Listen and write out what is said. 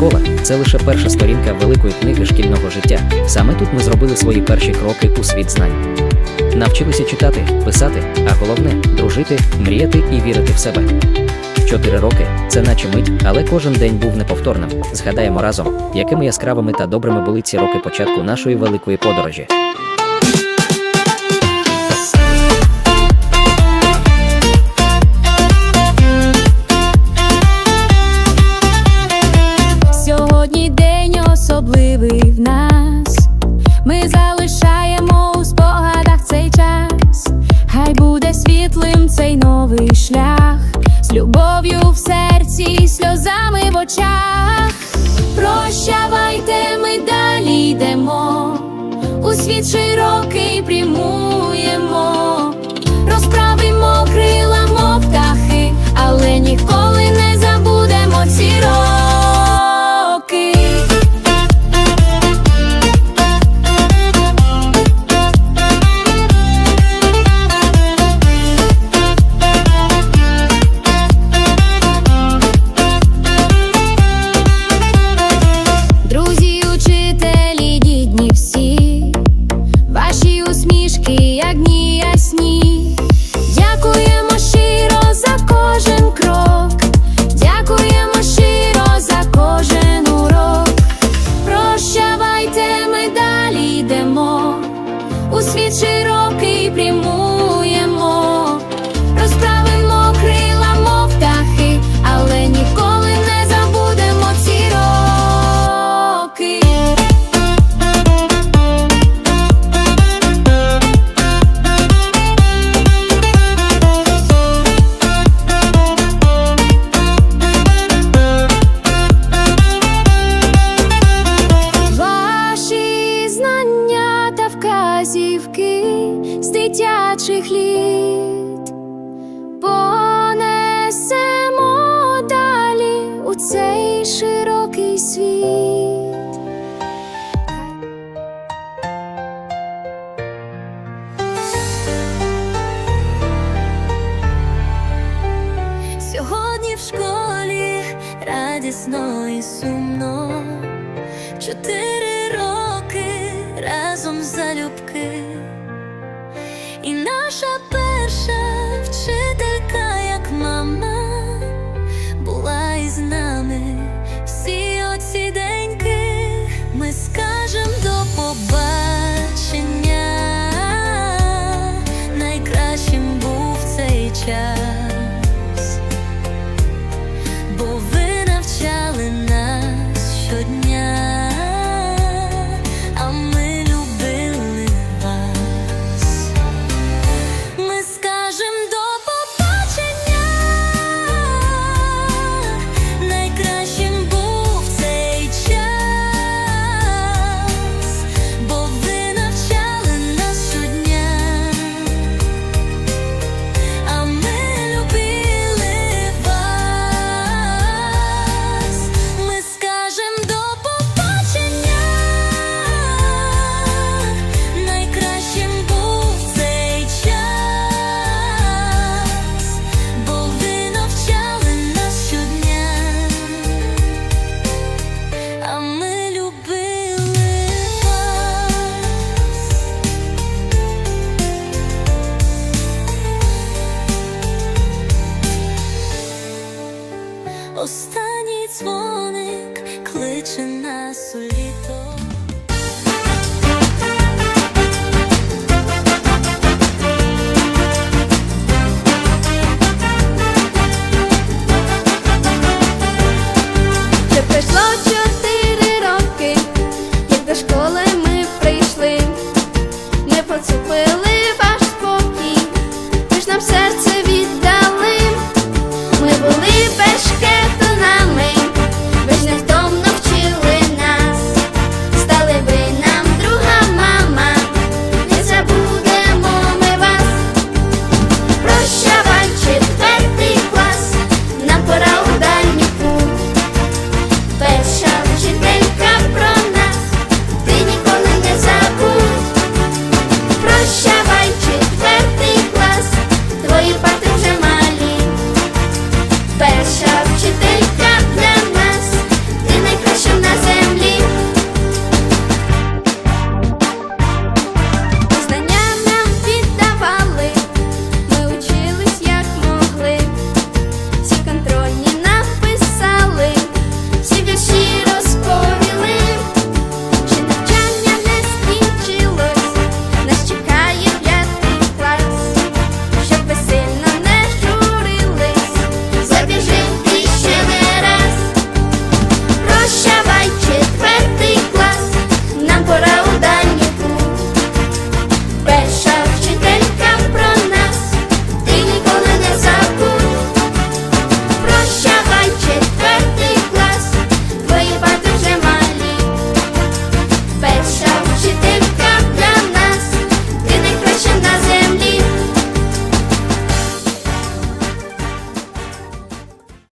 Школа це лише перша сторінка великої книги шкільного життя. Саме тут ми зробили свої перші кроки у світ знань. Навчилися читати, писати, а головне дружити, мріяти і вірити в себе. Чотири роки це наче мить, але кожен день був неповторним. Згадаємо разом, якими яскравими та добрими були ці роки початку нашої великої подорожі. Світ широкий прямуємо, дитячих літ понесемо далі у цей широкий світ. Сьогодні в школі радісно і сумно. Чотири роки разом залюбки. Наша перша вчителька, як мама, була із нами всі оці деньки. Ми скажем до побачення. Найкращим був цей час, бо ви навчали нас щодня, 늦은 낮솔